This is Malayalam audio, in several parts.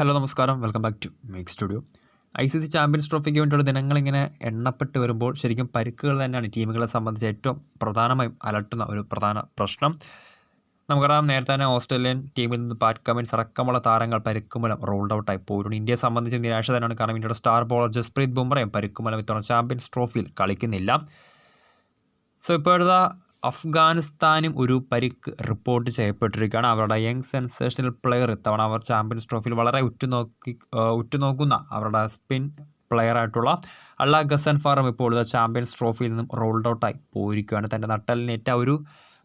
ഹലോ നമസ്കാരം. Welcome back to make studio. I C C champions ട്രോഫിക്ക് വേണ്ടിയുള്ള ദിനങ്ങളിങ്ങനെ എണ്ണപ്പെട്ട് വരുമ്പോൾ ശരിക്കും പരുക്കുകൾ തന്നെയാണ് ടീമുകളെ സംബന്ധിച്ച് ഏറ്റവും പ്രധാനമായും അലട്ടുന്ന ഒരു പ്രധാന പ്രശ്നം. നമുക്കറിയാം നേരത്തെ തന്നെ ഓസ്ട്രേലിയൻ ടീമിൽ നിന്ന് പാറ്റ് കമ്മിൻസ് അടക്കമുള്ള താരങ്ങൾ പരുക്കുമൂലം റോൾഡ് ഔട്ടായി പോയിട്ടുണ്ട് ഇന്ത്യയെ സംബന്ധിച്ച് നിരാശ തന്നെയാണ് കാരണം ഇന്ത്യയുടെ സ്റ്റാർ ബോളർ ജസ്പ്രീത് ബുംറയും പരുക്കുമൂലം ഇത്തവണ ചാമ്പ്യൻസ് ട്രോഫിയിൽ കളിക്കുന്നില്ല. സോ ഇപ്പോഴത്തെ അഫ്ഗാനിസ്ഥാനും ഒരു പരിക്ക് റിപ്പോർട്ട് ചെയ്യപ്പെട്ടിരിക്കുകയാണ്. അവരുടെ യങ് സെൻസേഷണൽ പ്ലെയർ ഇത്തവണ അവർ ചാമ്പ്യൻസ് ട്രോഫിയിൽ വളരെ ഉറ്റുനോക്കി ഉറ്റുനോക്കുന്ന അവരുടെ സ്പിൻ പ്ലെയറായിട്ടുള്ള അള്ള ഗസൻ ഫാറും ഇപ്പോൾ ചാമ്പ്യൻസ് ട്രോഫിയിൽ നിന്നും റോൾഡ് ഔട്ടായി പോയിരിക്കുകയാണ്. തന്റെ നട്ടലിനേറ്റ ഒരു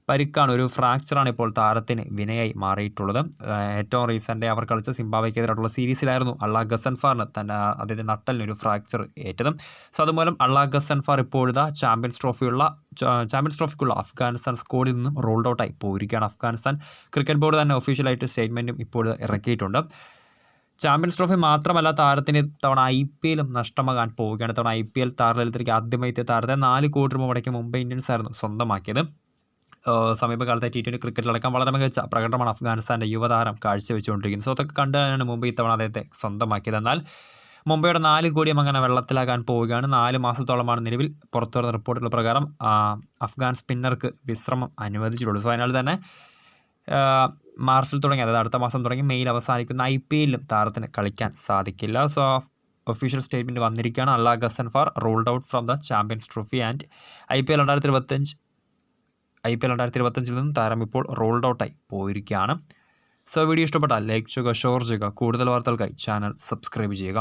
പരിക്കാണ്. ഒരു ഫ്രാക്ചറാണ് ഇപ്പോൾ താരത്തിന് വിനയായി മാറിയിട്ടുള്ളത്. ഏറ്റവും റീസെന്റ് അവർ കളിച്ച സിംബാബ്വെക്കെതിരായിട്ടുള്ള സീരീസിലായിരുന്നു അള്ളാ ഗസൻഫാറിന് തന്റെ അതിന്റെ നട്ടലിന് ഒരു ഫ്രാക്ചർ ഏറ്റത്. സോ അതുമൂലം അള്ളാ ഗസൻഫാർ ഇപ്പോഴത്തെ ചാമ്പ്യൻസ് ട്രോഫിയുള്ള ചാമ്പ്യൻസ് ട്രോഫിക്കുള്ള അഫ്ഗാനിസ്ഥാൻ സ്കോഡിൽ നിന്നും റോൾഡ് ഔട്ടായി പോയിരിക്കുകയാണ് അഫ്ഗാനിസ്ഥാൻ. ക്രിക്കറ്റ് ബോർഡ് തന്നെ ഒഫീഷ്യലായിട്ട് സ്റ്റേറ്റ്മെന്റും ഇപ്പോൾ ഇറക്കിയിട്ടുണ്ട്. ചാമ്പ്യൻസ് ട്രോഫി മാത്രമല്ല താരത്തിന് തവണ ഐ പി എല്ലും നഷ്ടമാകാൻ പോവുകയാണ്. തവണ ഐ പി എൽ താരലത്തിലേക്ക് ആദ്യമായി എത്തിയ താരത്തെ നാല് കോടി രൂപ മുടക്കി മുംബൈ ഇന്ത്യൻസ് ആയിരുന്നു സ്വന്തമാക്കിയത്. സമീപകാലത്തെ ടി ട്വന്റി ക്രിക്കറ്റിലടക്കം വളരെ മികച്ച പ്രകടനമാണ് അഫ്ഗാനിസ്ഥാന്റെ യുവതാരം കാഴ്ചവെച്ചുകൊണ്ടിരിക്കുന്നത്. സോ അതൊക്കെ കണ്ടു തന്നെയാണ് മുംബൈ ഇത്തവണ അദ്ദേഹത്തെ സ്വന്തമാക്കിയത്. എന്നാൽ മുംബൈയുടെ നാല് കോടിയും അങ്ങനെ വെള്ളത്തിലാകാൻ പോവുകയാണ്. നാല് മാസത്തോളമാണ് നിലവിൽ പുറത്തു വരുന്ന റിപ്പോർട്ടുകൾ പ്രകാരം അഫ്ഗാൻ സ്പിന്നർക്ക് വിശ്രമം അനുവദിച്ചിട്ടുള്ളൂ. സോ അതിനാൽ തന്നെ മാർച്ചിൽ തുടങ്ങി അതായത് അടുത്ത മാസം തുടങ്ങി മെയിൽ അവസാനിക്കുന്ന ഐ പി എല്ലിലും താരത്തിന് കളിക്കാൻ സാധിക്കില്ല. സോ ഒഫീഷ്യൽ സ്റ്റേറ്റ്മെന്റ് വന്നിരിക്കുകയാണ്. Allah Ghazanfar ruled out from the champions trophy and I P L രണ്ടായിരത്തി ഇരുപത്തഞ്ച് ഐ പി എൽ രണ്ടായിരത്തി ഇരുപത്തഞ്ചിൽ നിന്നും താരം ഇപ്പോൾ റോൾഡ് ഔട്ടായി പോയിരിക്കുകയാണ്. സോ വീഡിയോ ഇഷ്ടപ്പെട്ടാൽ ലൈക്ക് ചെയ്യുക ഷെയർ ചെയ്യുക. കൂടുതൽ വാർത്തകൾക്കായി ചാനൽ സബ്സ്ക്രൈബ് ചെയ്യുക.